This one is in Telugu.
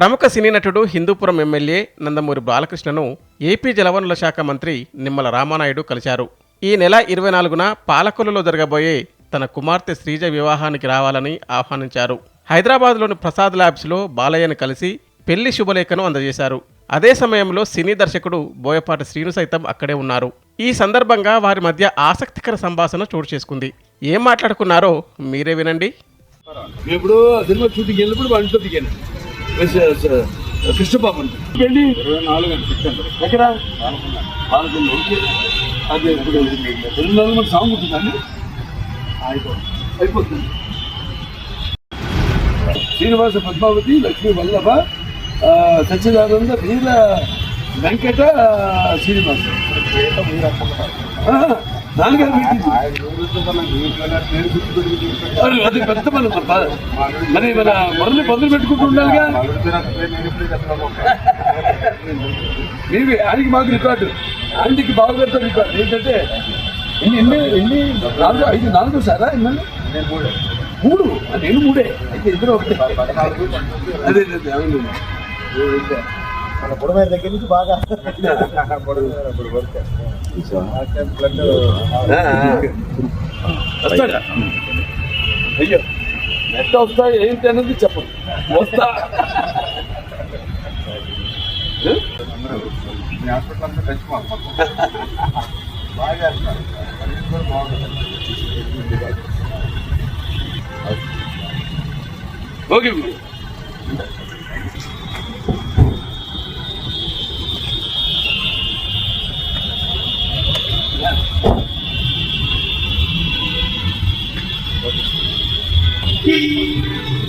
ప్రముఖ సినీ నటుడు హిందూపురం ఎమ్మెల్యే నందమూరి బాలకృష్ణను ఏపీ జలవనరుల శాఖ మంత్రి నిమ్మల రామానాయుడు కలిశారు. ఈ నెల ఇరవై నాలుగున పాలకొల్లులో జరగబోయే తన కుమార్తె శ్రీజ వివాహానికి రావాలని ఆహ్వానించారు. హైదరాబాద్లోని ప్రసాద్ ల్యాబ్స్లో బాలయ్యను కలిసి పెళ్ళి శుభలేఖను అందజేశారు. అదే సమయంలో సినీ దర్శకుడు బోయపాటి శ్రీను సైతం అక్కడే ఉన్నారు. ఈ సందర్భంగా వారి మధ్య ఆసక్తికర సంభాషణ చోటు చేసుకుంది. ఏం మాట్లాడుకున్నారో మీరే వినండి. ఇప్పుడు షూటింగ్ వెళ్ళినప్పుడు కృష్ణబాబు అంట. వెళ్ళి ఎక్కడ? అదే ఇప్పుడు రెండు నాలుగు మంది సాంగ్ ఉంటుందండి అయిపోతుంది. శ్రీనివాస పద్మావతి లక్ష్మీ వల్లభ సచ్చిదానంద వీర వెంకట శ్రీనివాస. ఆ, మరి అది పెద్ద మన మరి మన మొదలు మొదలు పెట్టుకుంటూ ఉండాలిగా. మీవి ఆయనకి మాకు రికార్డు. ఆయనకి బాగుపడతా రికార్డు. ఏంటంటే ఎన్ని ఎన్ని ఎన్ని నాలుగు ఐదు నాలుగు సారా ఎన్ని మూడు. నేను మూడే. అయితే ఇద్దరు ఒకటే. అదే అదే అవును. మన బుడమేర దగ్గర నుంచి బాగా ఆ. వస్తాడా అయ్యో ఎంత వస్తా ఏంటి అనేది చెప్పండి వస్తా ఓకే Sim.